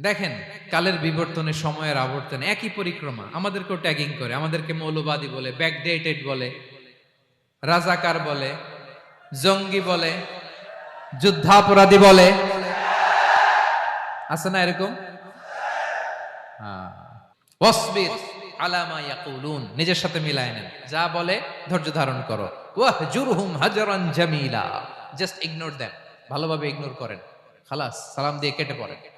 দেখেন, কালের বিবর্তনে, সময়ের আবর্তনে একই পরিক্রমা। আমাদেরকেও ট্যাগিং করে, আমাদেরকে মৌলবাদী বলে ব্যাকডেটেড বলে, রাজাকার বলে, জঙ্গি বলে, যুদ্ধাপরাধী বলে। আছে না এরকম? হ্যাঁ। ইয়াকুলুন। নিজের সাথে মিলায় নেন। যা বলে, ধৈর্য ধারণ করো। জামিলা। জাস্ট ইগনোর দেম ভালোভাবে ইগনোর করেন। খালাস, সালাম দিয়ে কেটে পড়েন।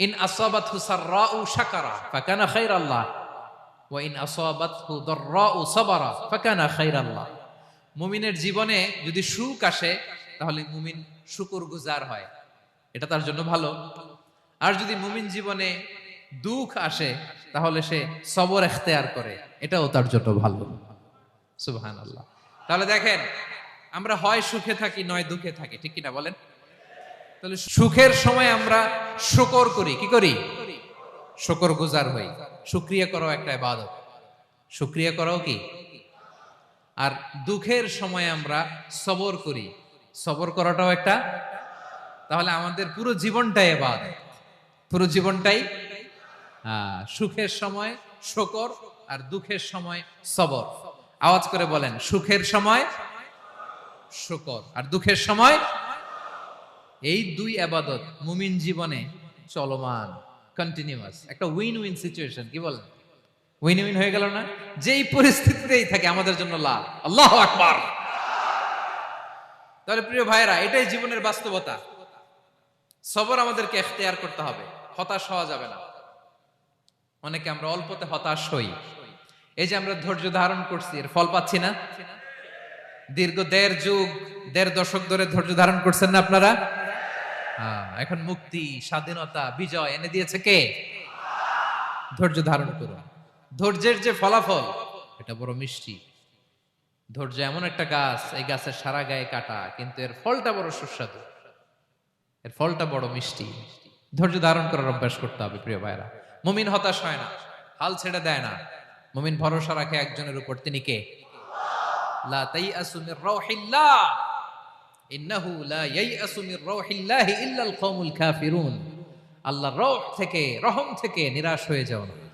ইন আসাবাতহু সাররাউ শাকারা, ফাকানা খাইরাল্লাহ। ওয়া ইন আসাবাতহু দাররাউ সাবারা, ফাকানা খাইরাল্লাহ। মুমিনের জীবনে যদি সুখ আসে, তাহলে মুমিন শুকুর গুজার হয়। এটা তার জন্য ভালো। আর যদি মুমিন জীবনে দুঃখ আসে, তাহলে সে সবর এখতেয়ার করে। এটাও তার জন্য ভালো। সুবহান আল্লাহ তাহলে দেখেন, আমরা হয় সুখে থাকি, নয় দুঃখে থাকি, ঠিক কিনা বলেন? তাহলে সুখের সময় আমরা শুকর করি কি করি? শুকর গুজার হই। শুক্রিয়া করাও একটা ইবাদত। শুক্রিয়া করাও কি? আর দুঃখের সময় আমরা সবর করি। সবর করাটাও একটা? তাহলে আমাদের পুরো জীবনটাই এবাদ পুরো জীবনটাই? আহ, সুখের সময় শকর আর দুঃখের সময় সবর। আওয়াজ করে বলেন সুখের সময় শকর আর দুঃখের সময় এই দুই আবাদত মুমিন জীবনে চলমান কন্টিনিউয়াস একটা উইন উইন সিচুয়েশন কি বলেন? উইন উইন হয়ে গেল না? যেই পরিস্থিতিতেই থাকে, আমাদের জন্য লাভ আল্লাহ আকবার। তাহলে প্রিয় ভাইরা এটাই জীবনের বাস্তবতা। সবর আমাদেরকে এখতিয়ার করতে হবে। হতাশ হওয়া যাবে না। অনেকে আমরা অল্পতে হতাশ হই। এই যে আমরা ধৈর্য ধারণ করছি, এর ফল পাচ্ছি না? দীর্ঘ দেড় যুগ, দেড় দশক ধরে ধৈর্য ধারণ করছেন না আপনারা? এখন মুক্তি, স্বাধীনতা, বিজয় এনে দিয়েছে কে? ধৈর্য ধারণ করুন ধৈর্যের যে ফলাফল, এটা বড় মিষ্টি। ধৈর্য এমন একটা গাছ, এই গাছের সারা গায়ে কাটা, কিন্তু এর ফলটা বড় সুস্বাদু। এর ফলটা বড় মিষ্টি। ধৈর্য ধারণ করার অভ্যাস করতে হবে, প্রিয় ভাইরা মুমিন হতাশ হয় না, হাল ছেড়ে দেয় না। মুমিন ভরসা রাখে একজনের উপর, তিনি কে? লা তাইআসু মির রাউহিল্লাহ ইন্নাহু লা ইয়াইআসু মির রাউহিল্লাহি ইল্লাল কওমুল কাফিরুন। আল্লাহর রহ থেকে, রহম থেকে নিরাশ হয়ে যাও না।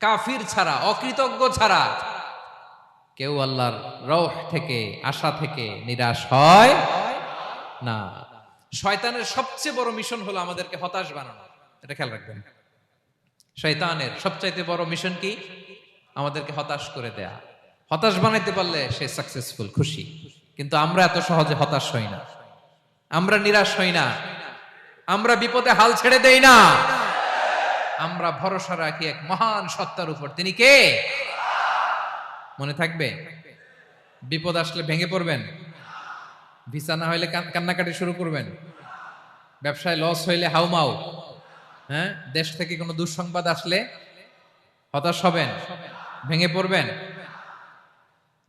কাফির ছাড়া, অকৃতজ্ঞ ছাড়া কেউ আল্লাহর রহ থেকে, আশা থেকে নিরাশ হয় না। শয়তানের সবচেয়ে বড় মিশন হলো আমাদেরকে হতাশ বানানো। এটা খেয়াল রাখবেন। শয়তানের সবচাইতে বড় মিশন কি? আমাদেরকে হতাশ করে দেয়া। হতাশ বানাইতে পারলে সে সাকসেসফুল খুশি। কিন্তু আমরা এত সহজে হতাশ হই না। আমরা নিরাশ হই না। আমরা বিপদে হাল ছেড়ে দেই না। আমরা ভরসা রাখি এক মহান সত্তার উপর। তিনি কে? মনে থাকবে? বিপদ আসলে ভেঙে পড়বেন। ভিসা না হইলে কান্নাকাটি শুরু করবেন। ব্যবসায় লস হইলে হাউমাউ হ্যাঁ? দেশ থেকে কোনো দুঃসংবাদ আসলে হতাশ হবেন, ভেঙে পড়বেন।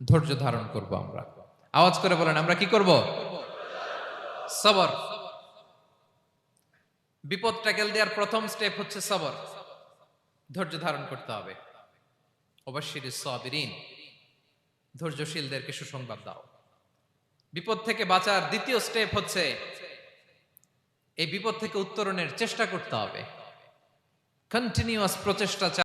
ধৈর্য ধারণ করব আমরা। আওয়াজ করে বলেন, আমরা কি করব? সবর। বিপদ ট্যাকেল দেওয়ার প্রথম স্টেপ হচ্ছে সবর। ধৈর্য ধারণ করতে হবে। অবশ্যই সাবিরিন। ধৈর্যশীলদেরকে সুসংবাদ দাও। বিপদ থেকে বাঁচার দ্বিতীয় স্টেপ হচ্ছে, এই বিপদ থেকে উত্তরণের চেষ্টা করতে হবে। কন্টিনিউয়াস প্রচেষ্টা